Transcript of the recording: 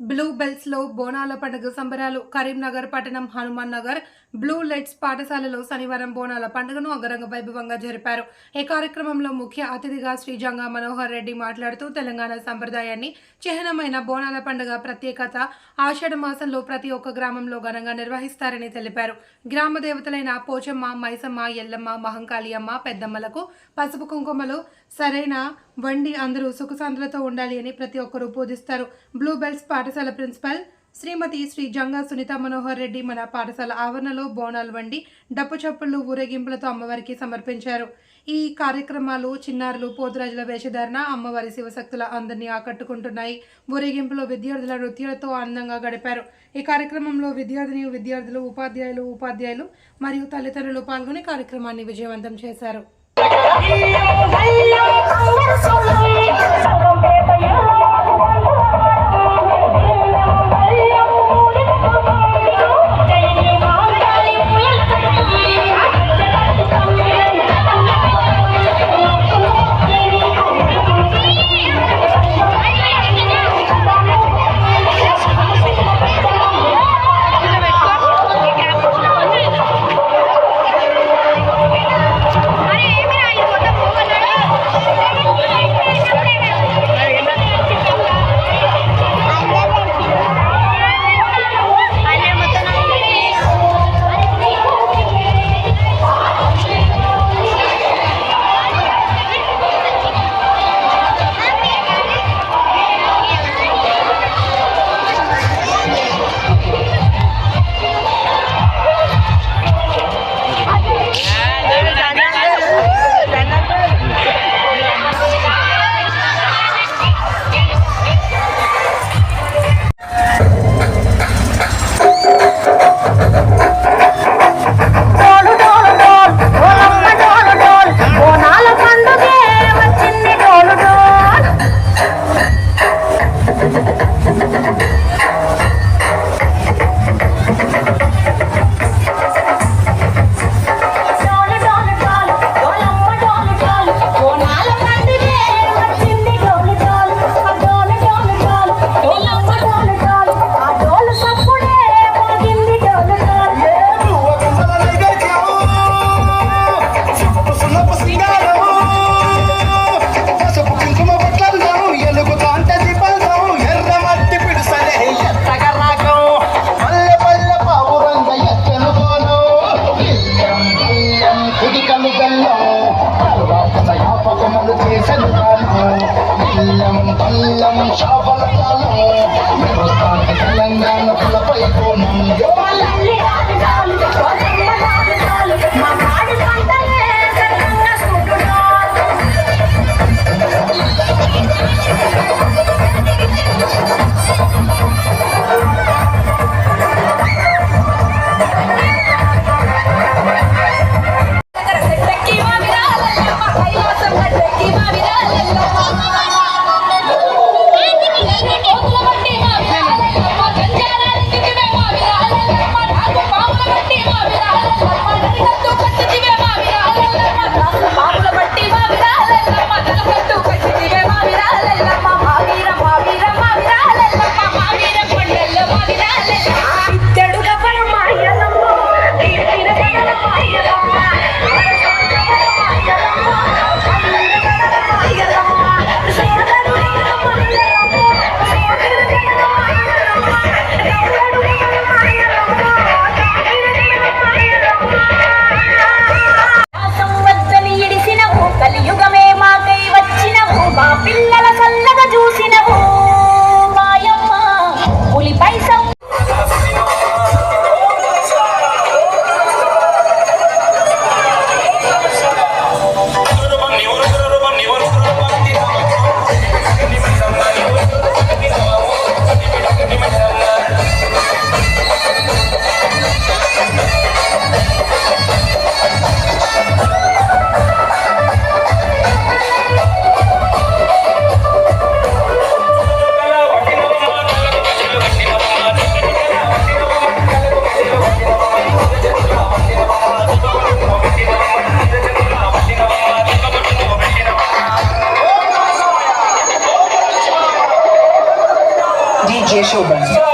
Blue బెల్స్లో బోనాల పండుగ సంబరాలు. కరీంనగర్ పట్టణం హనుమాన్ నగర్ బ్లూ లైట్స్ పాఠశాలలో శనివారం బోనాల పండుగను అంగరంగ వైభవంగా జరిపారు. ఈ కార్యక్రమంలో ముఖ్య అతిథిగా శ్రీజంగా మనోహర్ రెడ్డి మాట్లాడుతూ తెలంగాణ సంప్రదాయాన్ని చిహ్నమైన బోనాల పండుగ ప్రత్యేకత ఆషాఢ మాసంలో ప్రతి ఒక్క గ్రామంలో ఘనంగా నిర్వహిస్తారని తెలిపారు. గ్రామ దేవతలైన పోచమ్మ మైసమ్మ ఎల్లమ్మ మహంకాళి అమ్మ పెద్దమ్మలకు పసుపు కుంకుమలు సరైన వండి అందరూ సుఖశాంతులతో ఉండాలి అని ప్రతి ఒక్కరూ పూజిస్తారు. బ్లూ బెల్స్ పాఠశాల ప్రిన్సిపల్ శ్రీమతి శ్రీ జంగా సునీత మనోహర్ రెడ్డి మన పాఠశాల ఆవరణలో బోనాలు వండి డప్పు చప్పుళ్ళు ఊరేగింపులతో అమ్మవారికి సమర్పించారు ఈ కార్యక్రమాలు చిన్నారులు పోతురాజుల వేషధారణ అమ్మవారి శివశక్తుల అందరినీ ఆకట్టుకుంటున్నాయి ఊరేగింపులో విద్యార్థుల నృత్యాలతో ఆనందంగా గడిపారు ఈ కార్యక్రమంలో విద్యార్థిని విద్యార్థులు ఉపాధ్యాయులు ఉపాధ్యాయులు మరియు తల్లిదండ్రులు పాల్గొని కార్యక్రమాన్ని విజయవంతం చేశారు పొలపాలు తెలంగాణ కులపై కోణం. DJ Showband.